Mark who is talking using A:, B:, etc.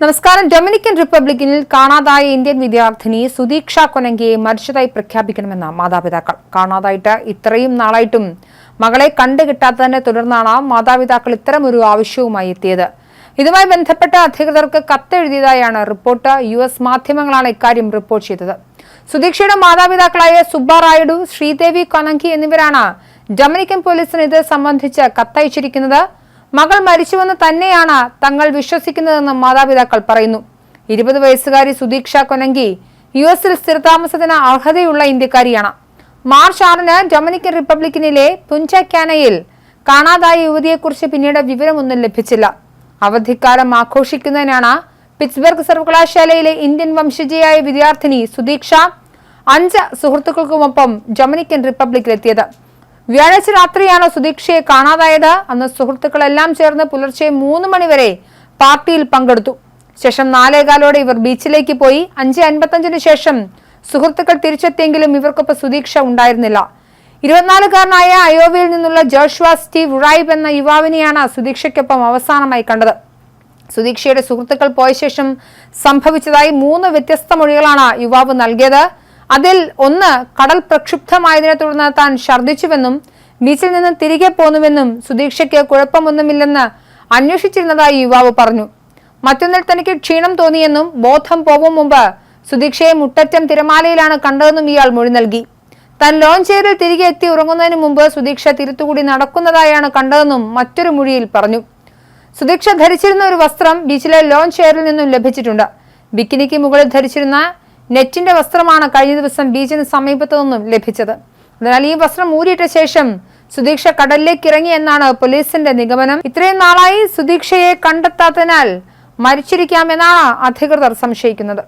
A: നമസ്കാരം. ഡൊമിനിക്കൻ റിപ്പബ്ലിക്കിൽ കാണാതായ ഇന്ത്യൻ വിദ്യാർത്ഥിനി സുദീക്ഷ കൊനങ്കിയെ മരിച്ചതായി പ്രഖ്യാപിക്കണമെന്ന മാതാപിതാക്കൾ. കാണാതായിട്ട് ഇത്രയും നാളായിട്ടും മകളെ കണ്ടുകിട്ടാത്തതിനെ തുടർന്നാണ് മാതാപിതാക്കൾ ഇത്തരമൊരു ആവശ്യവുമായി എത്തിയത്. ഇതുമായി ബന്ധപ്പെട്ട അധികൃതർക്ക് കത്തെഴുതിയതായാണ് റിപ്പോർട്ട്. യു എസ് മാധ്യമങ്ങളാണ് ഇക്കാര്യം റിപ്പോർട്ട് ചെയ്തത്. സുദീക്ഷയുടെ മാതാപിതാക്കളായ സുബ്ബ റായിഡു ശ്രീദേവി കൊനങ്കി എന്നിവരാണ് ഡൊമിനിക്കൻ പോലീസിന് ഇത് സംബന്ധിച്ച് കത്തയച്ചിരിക്കുന്നത്. മകൾ മരിച്ചുവെന്ന് തന്നെയാണ് തങ്ങൾ വിശ്വസിക്കുന്നതെന്ന് മാതാപിതാക്കൾ പറയുന്നു. ഇരുപത് വയസ്സുകാരി സുദീക്ഷ കൊനങ്കി യു എസിൽ സ്ഥിരതാമസത്തിന് അർഹതയുള്ള ഇന്ത്യക്കാരിയാണ്. മാർച്ച് ആറിന് ഡൊമിനിക്കൻ റിപ്പബ്ലിക്കിനിലെ പുഞ്ചക്കാനയിൽ കാണാതായ യുവതിയെക്കുറിച്ച് പിന്നീട് വിവരമൊന്നും ലഭിച്ചില്ല. അവധിക്കാലം ആഘോഷിക്കുന്നതിനാണ് പിറ്റ്സ്ബർഗ് സർവകലാശാലയിലെ ഇന്ത്യൻ വംശജയായ വിദ്യാർത്ഥിനി സുദീക്ഷ അഞ്ച് സുഹൃത്തുക്കൾക്കുമൊപ്പം ഡൊമിനിക്കൻ റിപ്പബ്ലിക്കിലെത്തിയത്. വ്യാഴാഴ്ച രാത്രിയാണ് സുദീക്ഷയെ കാണാതായത്? അന്ന് സുഹൃത്തുക്കളെല്ലാം ചേർന്ന് പുലർച്ചെ മൂന്ന് മണിവരെ പാർട്ടിയിൽ പങ്കെടുത്തു. ശേഷം നാലേകാലോടെ ഇവർ ബീച്ചിലേക്ക് പോയി. അഞ്ച് അൻപത്തഞ്ചിന് ശേഷം സുഹൃത്തുക്കൾ തിരിച്ചെത്തിയെങ്കിലും ഇവർക്കൊപ്പം സുദീക്ഷ ഉണ്ടായിരുന്നില്ല. ഇരുപത്തിനാലുകാരനായ അയോവയിൽ നിന്നുള്ള ജോഷ്വാ സ്റ്റീവ് റൈബ് എന്ന യുവാവിനെയാണ് സുദീക്ഷയ്ക്കൊപ്പം അവസാനമായി കണ്ടത്. സുദീക്ഷയുടെ സുഹൃത്തുക്കൾ പോയ ശേഷം സംഭവിച്ചതായി മൂന്ന് വ്യത്യസ്ത മൊഴികളാണ് യുവാവ് നൽകിയത്. അതിൽ ഒന്ന് കടൽ പ്രക്ഷുബ്ധമായതിനെ തുടർന്ന് താൻ ഛർദ്ദിച്ചുവെന്നും ബീച്ചിൽ നിന്ന് തിരികെ പോന്നുവെന്നും സുദീക്ഷയ്ക്ക് കുഴപ്പമൊന്നുമില്ലെന്ന് അന്വേഷിച്ചിരുന്നതായി യുവാവ് പറഞ്ഞു. മറ്റൊന്നിൽ തനിക്ക് ക്ഷീണം തോന്നിയെന്നും ബോധം പോകും മുമ്പ് സുദീക്ഷയെ മുട്ടറ്റം തിരമാലയിലാണ് കണ്ടതെന്നും ഇയാൾ മൊഴി നൽകി. താൻ ലോഞ്ചേരിൽ തിരികെ എത്തി ഉറങ്ങുന്നതിന് മുമ്പ് സുദീക്ഷ തിരുത്തുകൂടി നടക്കുന്നതായാണ് കണ്ടതെന്നും മറ്റൊരു മൊഴിയിൽ പറഞ്ഞു. സുദീക്ഷ ധരിച്ചിരുന്ന ഒരു വസ്ത്രം ബീച്ചിലെ ലോഞ്ച് ചെയറിൽ നിന്നും ലഭിച്ചിട്ടുണ്ട്. ബിക്കിനിക്ക് മുകളിൽ ധരിച്ചിരുന്ന നെറ്റിന്റെ വസ്ത്രമാണ് കഴിഞ്ഞ ദിവസം ബീച്ചിന് സമീപത്തു നിന്നും ലഭിച്ചത്. അതിനാൽ ഈ വസ്ത്രം ഊരിയിട്ട ശേഷം സുദീക്ഷ കടലിലേക്ക് ഇറങ്ങി എന്നാണ് പോലീസിന്റെ നിഗമനം. ഇത്രയും നാളായി സുദീക്ഷയെ കണ്ടെത്താത്തതിനാൽ മരിച്ചിരിക്കാമെന്നാണ് അധികൃതർ സംശയിക്കുന്നത്.